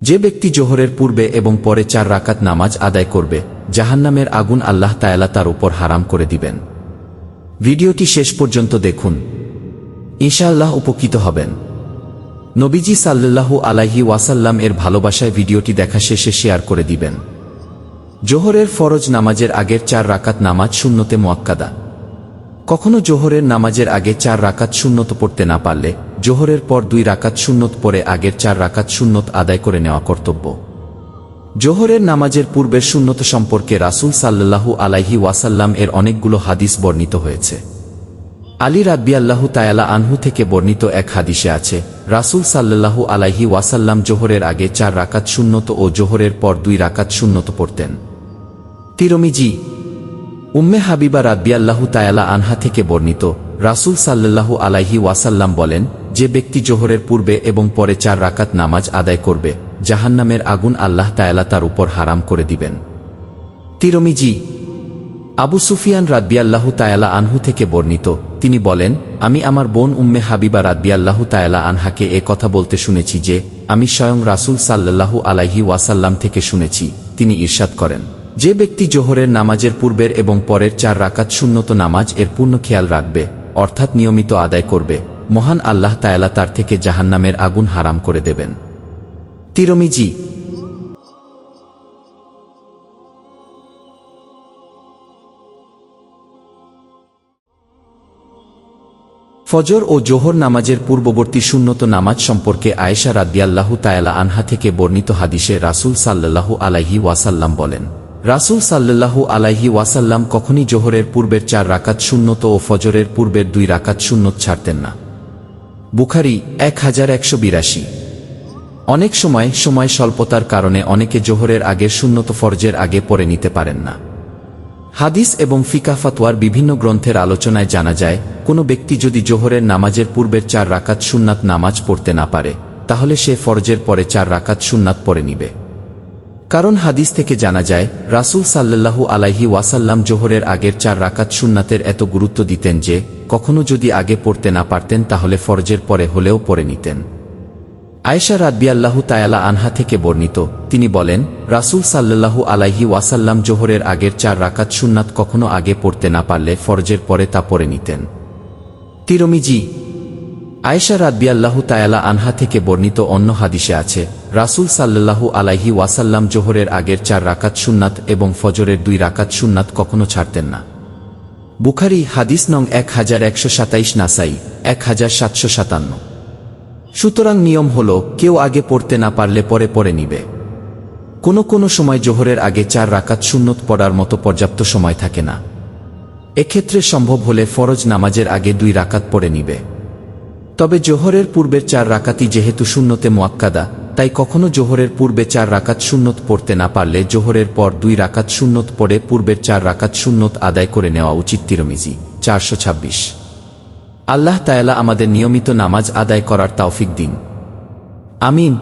যে ব্যক্তি জোহরের পূর্বে এবং পরে চার রাকাত নামাজ আদায় করবে, জাহান্নামের আগুন আল্লাহ তায়ালা তার উপর হারাম করে দিবেন। ভিডিওটি শেষ পর্যন্ত দেখুন। ইনশাআল্লাহ উপকৃত হবেন। নবীজি সাল্লাল্লাহু আলাইহি ওয়াসাল্লাম এর ভালোবাসায় ভিডিওটি দেখা শেষে শেয়ার করে দিবেন। জোহরের ফরজ নামাজের আগের চার রাকাত নামাজ শূন্যতে মোয়াক্কাদা। কখনো জোহরের নামাজের আগে চার রাকাত শূন্যত পড়তে না পারলে, জোহরের পর দুই রাকাত শূন্যত পরে আগের চার রাকাত শূন্যত আদায় করে নেওয়া কর্তব্য। জোহরের নামাজের পূর্বের শূন্যত সম্পর্কে রাসূল সাল্লাল্লাহু আলাইহি ওয়াসাল্লাম এর অনেকগুলো হাদিস বর্ণিত হয়েছে। আলী রাব্বিয়াল্লাহু তায়ালা আনহু থেকে বর্ণিত এক হাদিসে আছে, রাসূল সাল্লাল্লাহু আলাইহি ওয়াসাল্লাম জোহরের আগে চার রাকাত শূন্যত ও জোহরের পর দুই রাকাত শূন্যত পড়তেন। তিরমিজি উম্মে হাবিবা রাব্বিয়াল্লাহু তায়ালা আনহা থেকে বর্ণিত, রাসূল সাল্লাল্লাহু আলাইহি ওয়াসাল্লাম বলেন, যে ব্যক্তি জোহরের পূর্বে এবং পরে চার রাকাত নামাজ আদায় করবে, জাহান্নামের আগুন আল্লাহ তায়ালা তার উপর হারাম করে দিবেন। তিরমিজি, আবু সুফিয়ান রাব্বিয়াল্লাহু তায়ালা আনহু থেকে বর্ণিত, তিনি বলেন, আমি আমার বোন উম্মে হাবিবা রাব্বিয়াল্লাহু তায়ালা আনহাকে এ কথা বলতে শুনেছি যে, আমি স্বয়ং রাসূল সাল্লাল্লাহু আলাইহি ওয়াসাল্লাম থেকে শুনেছি, তিনি ঈর্ষাদ করেন। যে ব্যক্তি জোহরের নামাজের পূর্বের এবং পরের চার রাকাত শূন্যত নামাজ এর পূর্ণ খেয়াল রাখবে, অর্থাৎ নিয়মিত আদায় করবে, মহান আল্লাহ তায়ালা তার থেকে জাহান্নামের আগুন হারাম করে দেবেন। তিরমিজি। ফজর ও জোহর নামাজের পূর্ববর্তী শূন্যত নামাজ সম্পর্কে আয়েশা রাদ্দিয়াল্লাহু তায়ালা আনহা থেকে বর্ণিত হাদিসে রাসূল সাল্লাল্লাহু আলাইহি ওয়াসাল্লাম বলেন রাসূল সাল্লাল্লাহু আলাইহি ওয়াসাল্লাম কখনই জোহরের পূর্বের চার রাকাত শূন্যত ও ফজরের পূর্বের দুই রাকাত শূন্যত ছাড়তেন না। বুখারি এক হাজার একশো বিরাশি। অনেক সময় সময় স্বল্পতার কারণে অনেকে জোহরের আগে শূন্যত ফরজের আগে পড়ে নিতে পারেন না। হাদিস এবং ফিকা ফাতোয়ার বিভিন্ন গ্রন্থের আলোচনায় জানা যায়, কোনো ব্যক্তি যদি জোহরের নামাজের পূর্বের চার রাকাত সুন্নাত নামাজ পড়তে না পারে, তাহলে সে ফরজের পরে চার রাকাত সুন্নাত পড়ে নিবে। কারণ হাদিস থেকে জানা যায়, রাসূল সাল্লাল্লাহু আলাইহি ওয়াসাল্লাম জোহরের আগের চার রাকাত সুন্নাতের এত গুরুত্ব দিতেন যে, কখনো যদি আগে পড়তে না পারতেন তাহলে ফরজের পরে হলেও পড়ে নিতেন। আয়েশা রাব্বিয়াল্লাহু তায়ালা আনহা থেকে বর্ণিত, তিনি বলেন, রাসূল সাল্লাল্লাহু আলাইহি ওয়াসাল্লাম জোহরের আগের চার রাকাত সুন্নাত কখনো আগে পড়তে না পারলে ফরজের পরে তা পড়ে নিতেন। তিরমিজি আয়েশা রাব্বিয়াল্লাহু তায়ালা আনহা থেকে বর্ণিত অন্য হাদিসে আছে, রাসূল সাল্লাল্লাহু আলাইহি ওয়াসাল্লাম জোহরের আগের চার রাকাত সুন্নাত এবং ফজরের দুই রাকাত সুন্নাত কখনো ছাড়তেন না। বুখারি হাদিস নং এক হাজার একশো সাতাইশ, নাসাই এক হাজার সাতশো সাতান্ন। সুতরাং নিয়ম হল, কেউ আগে পড়তে না পারলে পরে পরে নিবে। কোনো কোনো সময় জোহরের আগে চার রাকাত সুন্নত পড়ার মতো পর্যাপ্ত সময় থাকে না। এক্ষেত্রে সম্ভব হলে ফরজ নামাজের আগে দুই রাকাত পড়ে নিবে। তবে জোহরের পূর্বের চার রাকাতই যেহেতু শূন্যতে মোয়াক্কাদা তাই কখনো জোহরের পূর্বে চার রাকাত শূন্যত পড়তে না পারলে জোহরের পর দুই রাকাত শূন্যত পড়ে পূর্বের চার রাকাত শূন্যত আদায় করে নেওয়া উচিত তিরমিজি, চারশো ছাব্বিশ। আল্লাহ তায়ালা আমাদের নিয়মিত নামাজ আদায় করার তাওফিক দিন। আমিন।